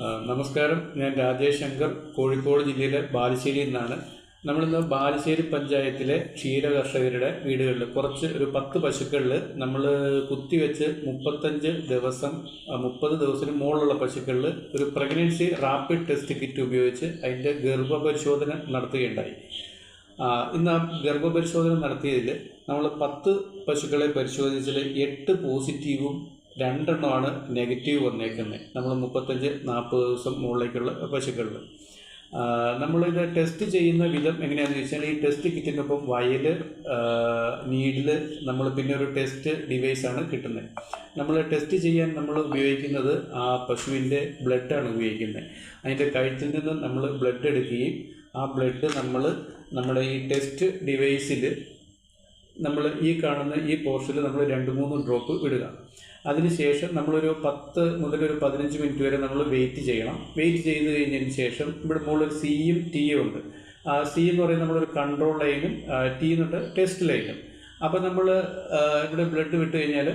നമസ്കാരം. ഞാൻ രാജേഷ് ശങ്കർ കോഴിക്കോട് ജില്ലയിലെ ബാലുശ്ശേരിയിൽ നിന്നാണ്. നമ്മളിന്ന് ബാലുശ്ശേരി പഞ്ചായത്തിലെ ക്ഷീര കർഷകരുടെ വീടുകളിൽ കുറച്ച് ഒരു പത്ത് പശുക്കളിൽ നമ്മൾ കുത്തിവെച്ച് മുപ്പത്തഞ്ച് ദിവസം മുപ്പത് ദിവസത്തിന് മുകളിലുള്ള പശുക്കളിൽ ഒരു പ്രഗ്നൻസി റാപ്പിഡ് ടെസ്റ്റ് കിറ്റ് ഉപയോഗിച്ച് അതിന്റെ ഗർഭപരിശോധന നടത്തുകയുണ്ടായി. ഇന്ന് ആ ഗർഭപരിശോധന നടത്തിയതിൽ നമ്മൾ പത്ത് പശുക്കളെ പരിശോധിച്ചതിൽ എട്ട് പോസിറ്റീവും രണ്ടെണ്ണമാണ് നെഗറ്റീവ് വന്നേക്കുന്നത്. നമ്മൾ മുപ്പത്തഞ്ച് നാൽപ്പത് ദിവസം മുകളിലേക്കുള്ള പശുക്കളിൽ. നമ്മളിത് ടെസ്റ്റ് ചെയ്യുന്ന വിധം എങ്ങനെയാണെന്ന് ചോദിച്ചാൽ ഈ ടെസ്റ്റ് കിറ്റിനൊപ്പം വയൽ നീഡിൽ നമ്മൾ പിന്നെ ഒരു ടെസ്റ്റ് ഡിവൈസാണ് കിട്ടുന്നത്. നമ്മൾ ടെസ്റ്റ് ചെയ്യാൻ നമ്മൾ ഉപയോഗിക്കുന്നത് ആ പശുവിന്റെ ബ്ലഡാണ് ഉപയോഗിക്കുന്നത്. അതിന്റെ കഴുത്തിൽ നിന്ന് നമ്മൾ ബ്ലഡ് എടുക്കുകയും ആ ബ്ലഡ് നമ്മൾ നമ്മുടെ ഈ ടെസ്റ്റ് ഡിവൈസിൽ നമ്മൾ ഈ കാണുന്ന ഈ പോർഷനിൽ നമ്മൾ രണ്ട് മൂന്ന് ഡ്രോപ്പ് വിടുക അതിനുശേഷം നമ്മളൊരു പത്ത് മുതൽ ഒരു പതിനഞ്ച് മിനിറ്റ് വരെ നമ്മൾ വെയിറ്റ് ചെയ്യണം. വെയിറ്റ് ചെയ്ത് കഴിഞ്ഞതിന് ശേഷം ഇവിടെ മുകളിൽ സിയും ടിയും ഉണ്ട്. സി എന്ന് പറയുന്നത് നമ്മളൊരു കൺട്രോൾ ലൈനും ടി എന്നുണ്ട് ടെസ്റ്റ് ലൈനും അപ്പോൾ നമ്മൾ ഇവിടെ ബ്ലഡ് വിട്ട് കഴിഞ്ഞാൽ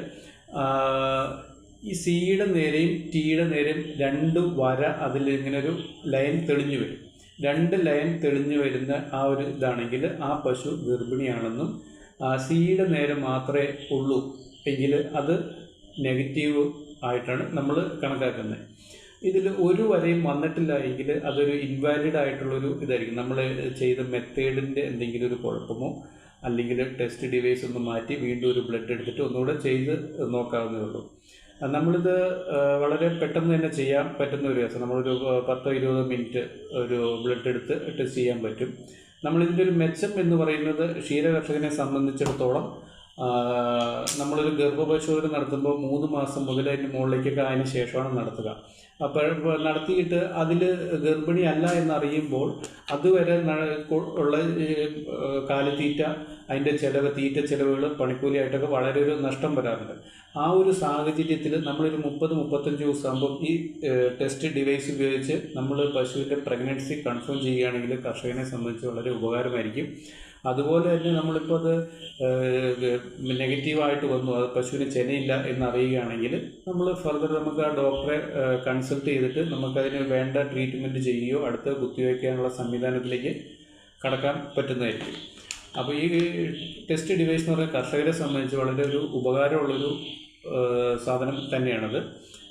ഈ സിയുടെ നേരെയും ടിയുടെ നേരെയും രണ്ട് വര അതിൽ ഇങ്ങനെ ഒരു ലൈൻ തെളിഞ്ഞു വരും. രണ്ട് ലൈൻ തെളിഞ്ഞു വരുന്ന ആ ഒരു ഇതാണെങ്കിൽ ആ പശു ഗർഭിണിയാണെന്നും സിയുടെ നേരെ മാത്രമേ ഉള്ളൂ എങ്കിൽ അത് നെഗറ്റീവ് ആയിട്ടാണ് നമ്മൾ കണക്കാക്കുന്നത്. ഇതിൽ ഒരു വരയും വന്നിട്ടില്ല എങ്കിൽ അതൊരു ഇൻവാലിഡ് ആയിട്ടുള്ളൊരു ഇതായിരിക്കും. നമ്മൾ ചെയ്ത മെത്തേഡിന്റെ എന്തെങ്കിലും ഒരു കുഴപ്പമോ അല്ലെങ്കിൽ ടെസ്റ്റ് ഡിവൈസ് ഒന്ന് മാറ്റി വീണ്ടും ഒരു ബ്ലഡ് എടുത്തിട്ട് ഒന്നുകൂടെ ചെയ്ത് നോക്കാവുന്നേ ഉള്ളൂ. നമ്മളിത് വളരെ പെട്ടെന്ന് തന്നെ ചെയ്യാൻ പറ്റുന്ന ഒരു കേസ്. നമ്മളൊരു പത്തോ ഇരുപതോ മിനിറ്റ് ഒരു ബ്ലഡ് എടുത്ത് ടെസ്റ്റ് ചെയ്യാൻ പറ്റും. നമ്മളിതിന്റെ ഒരു മെച്ചം എന്ന് പറയുന്നത് ക്ഷീരകർഷകനെ സംബന്ധിച്ചിടത്തോളം നമ്മളൊരു ഗർഭപരിശോധന നടത്തുമ്പോൾ മൂന്ന് മാസം മുതൽ അതിന്റെ മുകളിലേക്കൊക്കെ അതിന് ശേഷമാണ് നടത്തുക. അപ്പോൾ നടത്തിയിട്ട് അതിൽ ഗർഭിണി അല്ല എന്നറിയുമ്പോൾ അതുവരെ ഉള്ള കാലിത്തീറ്റ അതിന്റെ ചിലവ് തീറ്റ ചിലവുകൾ പണിക്കൂലിയായിട്ടൊക്കെ വളരെ ഒരു നഷ്ടം വരാറുണ്ട്. ആ ഒരു സാഹചര്യത്തിൽ നമ്മളൊരു മുപ്പത് മുപ്പത്തഞ്ച് ദിവസമാകുമ്പോൾ ഈ ടെസ്റ്റ് ഡിവൈസ് ഉപയോഗിച്ച് നമ്മൾ പശുവിന്റെ പ്രഗ്നൻസി കൺഫേം ചെയ്യുകയാണെങ്കിൽ കർഷകനെ സംബന്ധിച്ച് വളരെ ഉപകാരമായിരിക്കും. അതുപോലെ തന്നെ നമ്മളിപ്പോൾ അത് നെഗറ്റീവായിട്ട് വന്നു അത് പശുവിന് ചെനയില്ല എന്നറിയുകയാണെങ്കിൽ നമ്മൾ ഫർദർ നമുക്ക് ആ ഡോക്ടറെ കൺസൾട്ട് ചെയ്തിട്ട് നമുക്കതിന് വേണ്ട ട്രീറ്റ്മെന്റ് ചെയ്യുകയോ അടുത്ത് കുത്തിവയ്ക്കാനുള്ള സംവിധാനത്തിലേക്ക് കടക്കാൻ പറ്റുന്നതായിരിക്കും. അപ്പോൾ ഈ ടെസ്റ്റ് ഡിവൈസ് എന്ന് പറയുന്നത് കർഷകരെ സംബന്ധിച്ച് വളരെ ഒരു ഉപകാരമുള്ളൊരു സാധനം തന്നെയാണത്.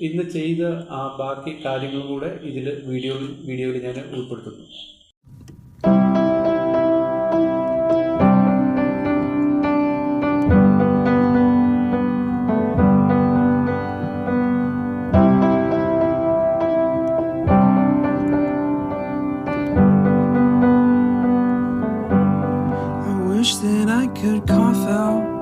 ഇന്ന് ചെയ്ത ആ ബാക്കി കാര്യങ്ങളും കൂടെ ഇതിൽ വീഡിയോയിൽ വീഡിയോയിൽ ഞാൻ ഉൾപ്പെടുത്തുന്നു. I could cough out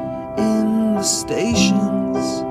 stations